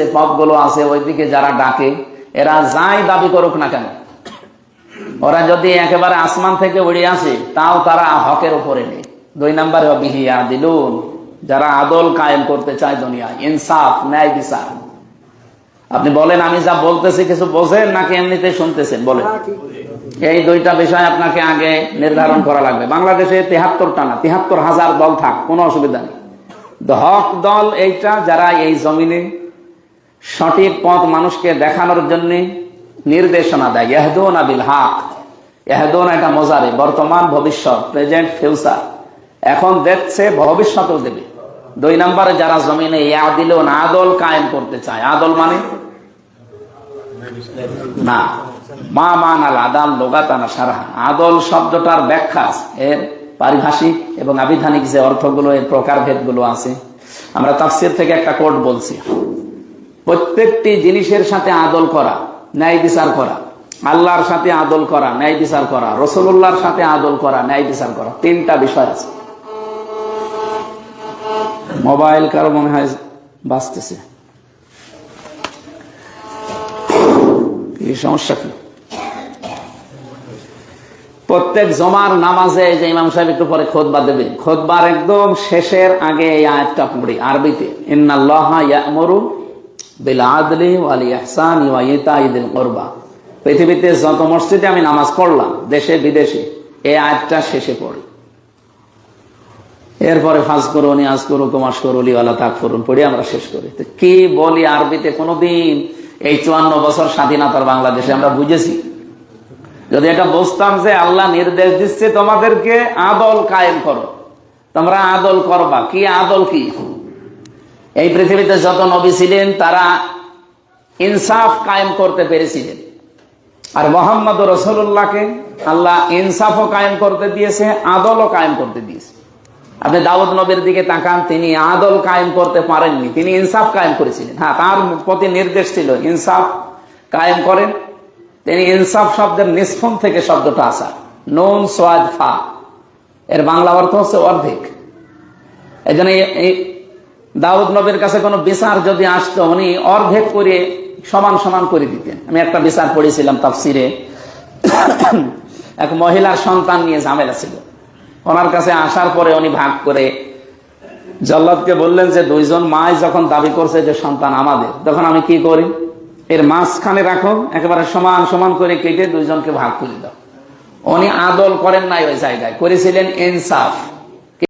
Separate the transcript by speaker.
Speaker 1: যে পথগুলো আছে ওইদিকে যারা ডাকে এরা যাই দাবি করুক না কেন। ওরা যদি একেবারে আসমান থেকে উড়ে আসে তাও তারা হকের উপরে নেই। দুই নম্বরে বিহিয়া দিলুন যারা আদল কায়েম করতে চায় দুনিয়া ইনসাফ ন্যায় বিচার। আপনি বলেন আমি যা বলতেছি কিছু বোঝেন নাকি এমনিতে শুনতেছেন? বলেন। এই দুইটা বিষয় আপনাকে আগে নির্ধারণ করা লাগবে। বাংলাদেশে তেহাত্তরটা না তিহাত্তর হাজার দল থাক কোনো অসুবিধা নেই। হক দল এইটা যারা এই জমিনে সঠিক পথ মানুষকে দেখানোর জন্য নির্দেশনা দেয়। এহদোন আবিল হাক এহদোন এটা মজারে, বর্তমান, ভবিষ্যৎ, প্রেজেন্ট, ফিউচার। এখন দেখছে ভবিষ্যতেও দেবে। দুই নম্বরে যারা জমিনে দিল আদল কায়েম করতে চায়। আদল মানে? না। মা মান আল আদাল লোগাতানা সারাহা। আদল শব্দটার ব্যাখ্যা এর পারিভাষিক এবং আবিধানিক যে অর্থগুলো, এর প্রকারভেদগুলো আছে। আমরা তাফসির থেকে একটা কোড বলছি। প্রত্যেকটি জিনিসের সাথে আদল করা, ন্যায় বিচার করা, আল্লাহর সাথে আদল করা, ন্যায় বিচার করা রসুল্লাহর সাথে আদল করা, ন্যায় বিচার করা, তিনটা বিষয় আছে। মোবাইল কারও মনে হয় বাঁচতেছে? সমস্যা কি? প্রত্যেক জমার নামাজে যে ইমাম সাহেব একটু পরে খোদবা দেবে, খোদবার একদম শেষের আগে এই পড়ি, আরবিতে, ইন্নাল্লাহা পৃথিবীতে যত মসজিদে আমি নামাজ পড়লাম, দেশে, বিদেশে, এই আয়াতটা শেষে পড়ি। এরপরে ফাজ করো, নিয়াজ করো কুমাস করো, লিওয়ালা তাক করুন পড়ে আমরা শেষ করি। তো কি বলি আরবিতে কোনোদিন? এই চুয়ান্ন বছর স্বাধীনতার বাংলাদেশে আমরা বুঝেছি। যদি এটা বুঝতাম যে আল্লাহ নির্দেশ দিচ্ছে, তোমাদেরকে আদল কায়েম করো। তোমরা আদল করবা। কি আদল কি? এই পৃথিবীতে যত নবী ছিলেন, তারা ইনসাফ কায়েম করতে পেরেছিলেন। আর মোহাম্মদ রসুল্লাহকে আল্লাহ ইনসাফও কায়েম করতে দিয়েছে, আদলও কায়েম করতে দিয়েছে। আপনি দাউদ নবীর দিকে তাকান, তিনি আদল কায়েম করতে পারেননি, তিনি ইনসাফ কায়েম করেছিলেন। হ্যাঁ তার প্রতি নির্দেশ ছিল, ইনসাফ কায়েম করেন। তিনি ইনসাফ শব্দের নিষ্ফম থেকে শব্দটা আসা। নুন, সোয়াদ, ফা। এর বাংলা অর্থ হচ্ছে অর্ধেক। এই জন্য দাউদ নবীর কাছে কোনো বিচার যদি আসতো, উনি অর্ধেক করে সমান সমান করে দিতেন। আমি একটা বিচার পড়েছিলাম তাফসিরে। এক মহিলার সন্তান নিয়ে ঝামেলা ছিল। ওনার কাছে আসার পরে উনি ভাগ করে জল্লাদকে বললেন যে, দুইজন মাই যখন দাবি করছে যে সন্তান আমাদের, তখন আমি কি করি? এর মাঝখানে রাখো, একেবারে সমান সমান করে কেটে দুইজনকে ভাগ করে দাও। উনি আদল করেন নাই ওই জায়গায়, করেছিলেন ইনসাফ।